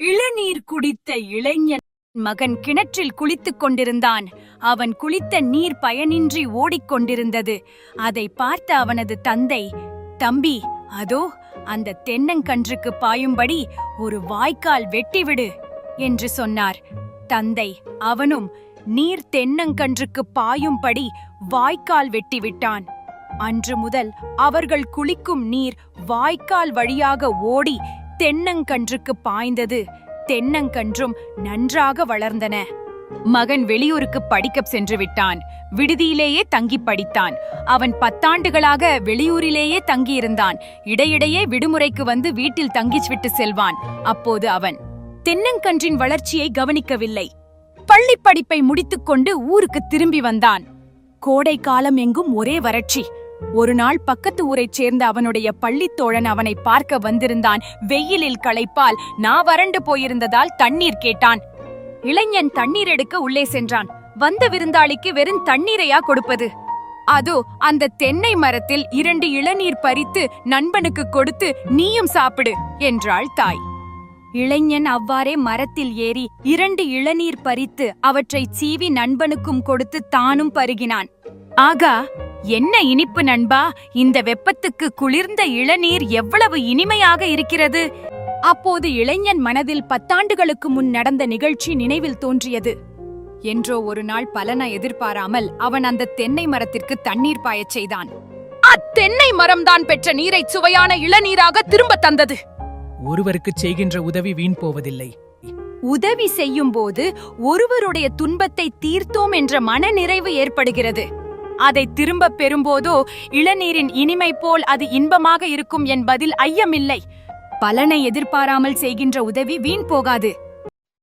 இளநீர் குடித்த இளைஞன் மகன் கிணற்றில் குளித்துக் கொண்டிருந்தான். அவன் குளித்த நீர் பயனின்றி ஓடிக்கொண்டிருந்தது. அதை பார்த்த அவனது தந்தை தம்பி அதோ அந்த தென்னங்கன்றுக்கு பாயும்படி ஒரு வாய்க்கால் வெட்டிவிடு என்று சொன்னார். தந்தை அவனும் நீர் தென்னங்கன்றுக்கு பாயும்படி வாய்க்கால் வெட்டிவிட்டான். அன்று முதல் அவர்கள் குளிக்கும் நீர் வாய்க்கால் வழியாக ஓடி தென்னங்கன்றுக்கு பாய்ந்தது. தென்னங்கன்றும் நன்றாக வளர்ந்தன. மகன் வெளியூருக்கு படிக்க சென்று விட்டான். விடுதியிலேயே தங்கி படித்தான். அவன் பத்தாண்டுகளாக வெளியூரிலேயே தங்கியிருந்தான். இடையிடையே விடுமுறைக்கு வந்து வீட்டில் தங்கிச் விட்டு செல்வான். அப்போது அவன் தென்னங்கன்றின் வளர்ச்சியை கவனிக்கவில்லை. பள்ளிப் படிப்பை முடித்துக்கொண்டு ஊருக்கு திரும்பி வந்தான். கோடை காலம் எங்கும் ஒரே வறட்சி. ஒரு நாள் பக்கத்து ஊரைச் சேர்ந்த அவனுடைய பள்ளித்தோழன் அவனை பார்க்க வந்திருந்தான். வெயிலில் களைப்பால் நான் வறண்டு போயிருந்ததால் தண்ணீர் கேட்டான். இளைஞன் தண்ணீர் எடுக்க உள்ளே சென்றான். வந்த விருந்தாளிக்கு வெறும் தண்ணீரையா கொடுப்பது? அதோ அந்த தென்னை மரத்தில் இரண்டு இளநீர் பறித்து நண்பனுக்கு கொடுத்து நீயும் சாப்பிடு என்றாள் தாய். இளைஞன் அவ்வாறே மரத்தில் ஏறி இரண்டு இளநீர் பறித்து அவற்றை சீவி நண்பனுக்கும் கொடுத்து தானும் பருகினான். ஆகா என்ன இனிப்பு நண்பா? இந்த வெப்பத்துக்கு குளிர்ந்த இளநீர் எவ்வளவு இனிமையாக இருக்கிறது? அப்போது இளைஞன் மனதில் பத்தாண்டுகளுக்கு முன் நடந்த நிகழ்ச்சி நினைவில் தோன்றியது. என்றோ ஒரு நாள் பலனை எதிர்பாராமல் அவன் அந்த தென்னை மரத்திற்கு தண்ணீர் பாயச் செய்தான். அத்தென்னை மரம்தான் பெற்ற நீரை சுவையான இளநீராக திரும்ப தந்தது. ஒருவருக்கு செய்கின்ற உதவி வீண் போவதில்லை. உதவி செய்யும் போது ஒருவருடைய துன்பத்தை தீர்த்தோம் என்ற மனநிறைவு ஏற்படுகிறது. அதை திரும்பப் பெறும்போதோ இளநீரின் இனிமை போல் அது இன்பமாக இருக்கும் என்பதில் ஐயமில்லை. பலனை எதிர்பாராமல் செய்கின்ற உதவி வீண் போகாது.